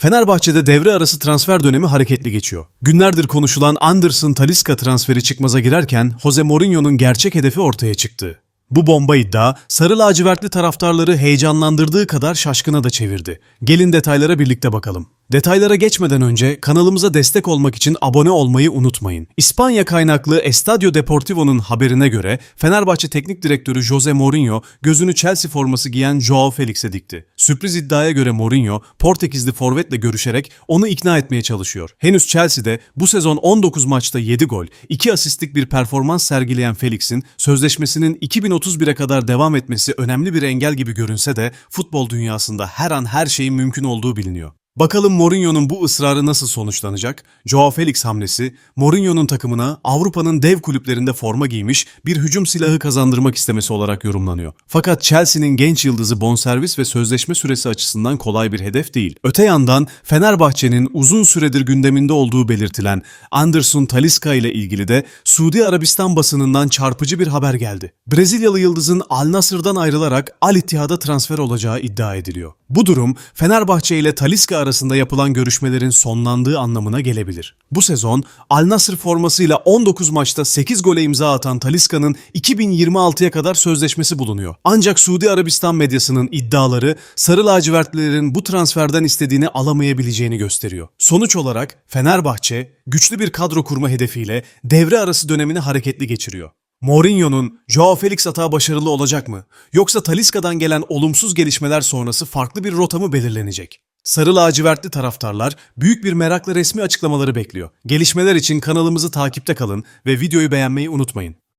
Fenerbahçe'de devre arası transfer dönemi hareketli geçiyor. Günlerdir konuşulan Anderson Talisca transferi çıkmaza girerken Jose Mourinho'nun gerçek hedefi ortaya çıktı. Bu bomba iddia sarı lacivertli taraftarları heyecanlandırdığı kadar şaşkına da çevirdi. Gelin detaylara birlikte bakalım. Detaylara geçmeden önce kanalımıza destek olmak için abone olmayı unutmayın. İspanya kaynaklı Estadio Deportivo'nun haberine göre Fenerbahçe Teknik Direktörü Jose Mourinho gözünü Chelsea forması giyen Joao Felix'e dikti. Sürpriz iddiaya göre Mourinho Portekizli forvetle görüşerek onu ikna etmeye çalışıyor. Henüz Chelsea'de bu sezon 19 maçta 7 gol, 2 asistlik bir performans sergileyen Felix'in sözleşmesinin 2031'e kadar devam etmesi önemli bir engel gibi görünse de futbol dünyasında her an her şeyin mümkün olduğu biliniyor. Bakalım Mourinho'nun bu ısrarı nasıl sonuçlanacak? Joao Felix hamlesi, Mourinho'nun takımına Avrupa'nın dev kulüplerinde forma giymiş bir hücum silahı kazandırmak istemesi olarak yorumlanıyor. Fakat Chelsea'nin genç yıldızı bonservis ve sözleşme süresi açısından kolay bir hedef değil. Öte yandan Fenerbahçe'nin uzun süredir gündeminde olduğu belirtilen Anderson Talisca ile ilgili de Suudi Arabistan basınından çarpıcı bir haber geldi. Brezilyalı yıldızın Al Nassr'dan ayrılarak Al Ittihad'a transfer olacağı iddia ediliyor. Bu durum Fenerbahçe ile Talisca arasında yapılan görüşmelerin sonlandığı anlamına gelebilir. Bu sezon Al Nassr formasıyla 19 maçta 8 gole imza atan Talisca'nın 2026'ya kadar sözleşmesi bulunuyor. Ancak Suudi Arabistan medyasının iddiaları sarı lacivertlilerin bu transferden istediğini alamayabileceğini gösteriyor. Sonuç olarak Fenerbahçe güçlü bir kadro kurma hedefiyle devre arası dönemini hareketli geçiriyor. Mourinho'nun Joao Felix atağı başarılı olacak mı? Yoksa Talisca'dan gelen olumsuz gelişmeler sonrası farklı bir rota mı belirlenecek? Sarı lacivertli taraftarlar büyük bir merakla resmi açıklamaları bekliyor. Gelişmeler için kanalımızı takipte kalın ve videoyu beğenmeyi unutmayın.